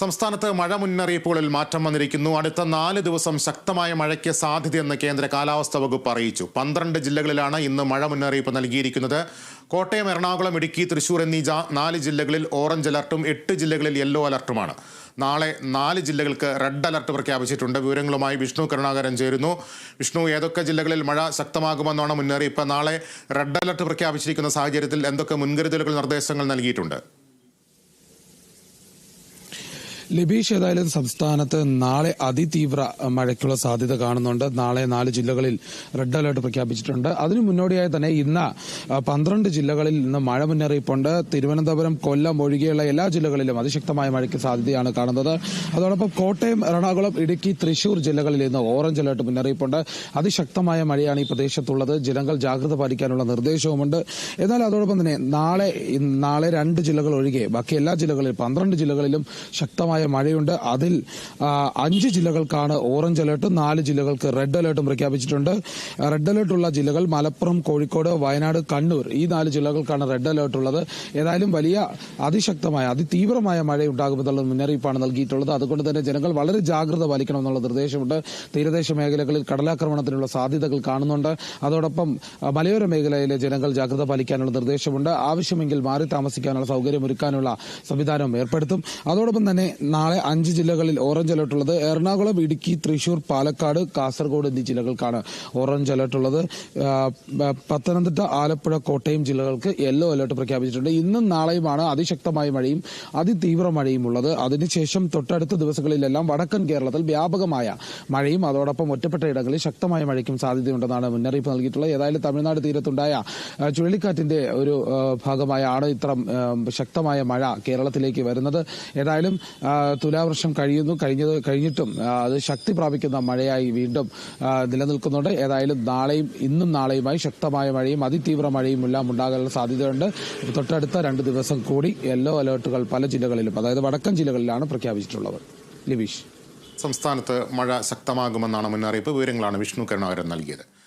സംസ്ഥാനത്ത് മഴ മുന്നറിയിപ്പുകളിൽ മാറ്റം വന്നിരിക്കുന്നു. അടുത്ത നാല് ദിവസം ശക്തമായ മഴയ്ക്ക് സാധ്യതയെന്ന് കേന്ദ്ര കാലാവസ്ഥാ വകുപ്പ് അറിയിച്ചു. പന്ത്രണ്ട് ജില്ലകളിലാണ് ഇന്ന് മഴ മുന്നറിയിപ്പ് നൽകിയിരിക്കുന്നത്. കോട്ടയം എറണാകുളം ഇടുക്കി തൃശൂർ എന്നീ നാല് ജില്ലകളിൽ ഓറഞ്ച് അലർട്ടും എട്ട് ജില്ലകളിൽ യെല്ലോ അലർട്ടുമാണ്. നാളെ നാല് ജില്ലകൾക്ക് റെഡ് അലർട്ട് പ്രഖ്യാപിച്ചിട്ടുണ്ട്. വിവരങ്ങളുമായി വിഷ്ണു കരുണാകരൻ ചേരുന്നു. വിഷ്ണു ഏതൊക്കെ ജില്ലകളിൽ മഴ ശക്തമാകുമെന്നാണ് മുന്നറിയിപ്പ്? നാളെ റെഡ് അലർട്ട് പ്രഖ്യാപിച്ചിരിക്കുന്ന സാഹചര്യത്തിൽ എന്തൊക്കെ മുൻകരുതലുകൾ നിർദ്ദേശങ്ങൾ നൽകിയിട്ടുണ്ട്? ലിബീഷ് ഏതായാലും സംസ്ഥാനത്ത് നാളെ അതിതീവ്ര മഴയ്ക്കുള്ള സാധ്യത കാണുന്നുണ്ട്. നാളെ നാല് ജില്ലകളിൽ റെഡ് അലർട്ട് പ്രഖ്യാപിച്ചിട്ടുണ്ട്. അതിനു മുന്നോടിയായി തന്നെ ഇന്ന് പന്ത്രണ്ട് ജില്ലകളിൽ ഇന്ന് മഴ മുന്നറിയിപ്പുണ്ട്. തിരുവനന്തപുരം കൊല്ലം ഒഴികെയുള്ള എല്ലാ ജില്ലകളിലും അതിശക്തമായ മഴയ്ക്ക് സാധ്യതയാണ് കാണുന്നത്. അതോടൊപ്പം കോട്ടയം എറണാകുളം ഇടുക്കി തൃശൂർ ജില്ലകളിൽ ഇന്ന് ഓറഞ്ച് അലർട്ട് മുന്നറിയിപ്പുണ്ട്. അതിശക്തമായ മഴയാണ് ഈ പ്രദേശത്തുള്ളത്. ജനങ്ങൾ ജാഗ്രത പാലിക്കാനുള്ള നിർദ്ദേശവുമുണ്ട്. എന്നാൽ അതോടൊപ്പം തന്നെ നാളെ നാളെ രണ്ട് ജില്ലകൾ ഒഴികെ ബാക്കി എല്ലാ ജില്ലകളിലും പന്ത്രണ്ട് ജില്ലകളിലും ശക്തമായ മഴയുണ്ട്. അതിൽ അഞ്ച് ജില്ലകൾക്കാണ് ഓറഞ്ച് അലേർട്ടും നാല് ജില്ലകൾക്ക് റെഡ് അലേർട്ടും പ്രഖ്യാപിച്ചിട്ടുണ്ട്. റെഡ് അലർട്ട് ഉള്ള ജില്ലകൾ മലപ്പുറം കോഴിക്കോട് വയനാട് കണ്ണൂർ ഈ നാല് ജില്ലകൾക്കാണ് റെഡ് അലർട്ട് ഉള്ളത് ഏതായാലും വലിയ അതിശക്തമായ അതിതീവ്രമായ മഴ ഉണ്ടാകുമെന്നുള്ള മുന്നറിയിപ്പാണ് നൽകിയിട്ടുള്ളത്. അതുകൊണ്ട് തന്നെ ജനങ്ങൾ വളരെ ജാഗ്രത പാലിക്കണമെന്നുള്ള നിർദ്ദേശമുണ്ട്. തീരദേശ മേഖലകളിൽ കടലാക്രമണത്തിനുള്ള സാധ്യതകൾ കാണുന്നുണ്ട്. അതോടൊപ്പം മലയോര മേഖലയിലെ ജനങ്ങൾ ജാഗ്രത പാലിക്കാനുള്ള നിർദ്ദേശമുണ്ട്. ആവശ്യമെങ്കിൽ മാറി താമസിക്കാനുള്ള സൗകര്യമൊരുക്കാനുള്ള സംവിധാനം ഏർപ്പെടുത്തും. അതോടൊപ്പം തന്നെ നാളെ അഞ്ച് ജില്ലകളിൽ ഓറഞ്ച് അലർട്ട് ഉള്ളത്. എറണാകുളം ഇടുക്കി തൃശൂർ പാലക്കാട് കാസർഗോഡ് എന്നീ ജില്ലകൾക്കാണ് ഓറഞ്ച് അലർട്ട് ഉള്ളത്. പത്തനംതിട്ട ആലപ്പുഴ കോട്ടയം ജില്ലകൾക്ക് യെല്ലോ അലർട്ട് പ്രഖ്യാപിച്ചിട്ടുണ്ട്. ഇന്നും നാളെയുമാണ് അതിശക്തമായ മഴയും അതിതീവ്ര മഴയും ഉള്ളത്. അതിനുശേഷം തൊട്ടടുത്ത ദിവസങ്ങളിലെല്ലാം വടക്കൻ കേരളത്തിൽ വ്യാപകമായ മഴയും അതോടൊപ്പം ഒറ്റപ്പെട്ട ഇടങ്ങളിൽ ശക്തമായ മഴയ്ക്കും സാധ്യതയുണ്ടെന്നാണ് മുന്നറിയിപ്പ് നൽകിയിട്ടുള്ളത്. ഏതായാലും തമിഴ്നാട് തീരത്തുണ്ടായ ചുഴലിക്കാറ്റിന്റെ ഒരു ഭാഗമായാണ് ഇത്ര ശക്തമായ മഴ കേരളത്തിലേക്ക് വരുന്നത്. ഏതായാലും തുലാവർഷം കഴിയുന്നു കഴിഞ്ഞത് കഴിഞ്ഞിട്ടും അത് ശക്തി പ്രാപിക്കുന്ന മഴയായി വീണ്ടും നിലനിൽക്കുന്നുണ്ട്. ഏതായാലും നാളെയും ഇന്നും നാളെയുമായി ശക്തമായ മഴയും അതിതീവ്ര മഴയും എല്ലാം ഉണ്ടാകാനുള്ള സാധ്യതയുണ്ട്. തൊട്ടടുത്ത രണ്ട് ദിവസം കൂടി യെല്ലോ അലേർട്ടുകൾ പല ജില്ലകളിലും അതായത് വടക്കൻ ജില്ലകളിലാണ് പ്രഖ്യാപിച്ചിട്ടുള്ളത്. ലിബീഷ്. സംസ്ഥാനത്ത് മഴ ശക്തമാകുമെന്നാണ് മുന്നറിയിപ്പ്. വിവരങ്ങളാണ് വിഷ്ണു കരുണാകരൻ നൽകിയത്.